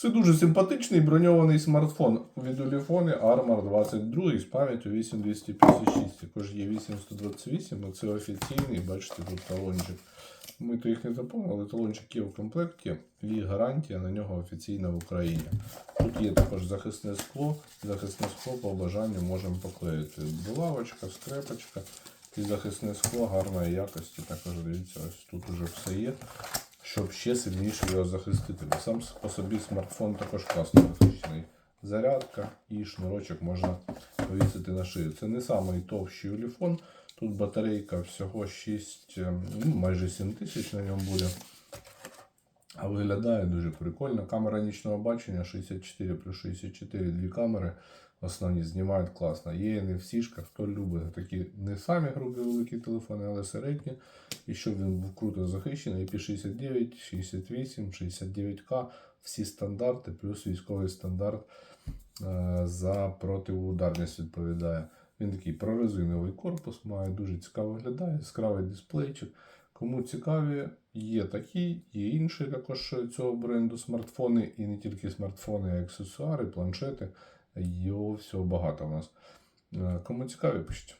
Це дуже симпатичний броньований смартфон від Ulefone Armor 22 з пам'яттю 8256. Також є 8128, а це офіційний, бачите, тут талончик. Ми то їх не заповнили, талончик є в комплекті і гарантія на нього офіційна в Україні. Тут є також захисне скло. Захисне скло по бажанню можемо поклеїти. Булавочка, скрепочка і захисне скло гарної якості. Також дивіться, ось тут уже все є, щоб ще сильніше його захистити. Бо Сам по собі смартфон також класно захищений. Зарядка і шнурочок можна повісити на шию. Це не самий товщий уліфон. Тут батарейка всього 6, ем, ну, майже 7 тисяч на ньому буде. А виглядає дуже прикольно. Камера нічного бачення 64 плюс 64, дві камери. Основні знімають класно. Є не в сішках, хто любить такі не самі грубі великі телефони, але середні. І щоб він був круто захищений, IP69, 68, 69К, всі стандарти, плюс військовий стандарт е, за протиударність відповідає. Він такий прорезиновий корпус, має дуже цікаво виглядає, яскравий дисплейчик. Кому цікаві, є такі, є інші також цього бренду смартфони, і не тільки смартфони, а аксесуари, планшети. Його всього багато у нас. Е, Кому цікаві, пишіть.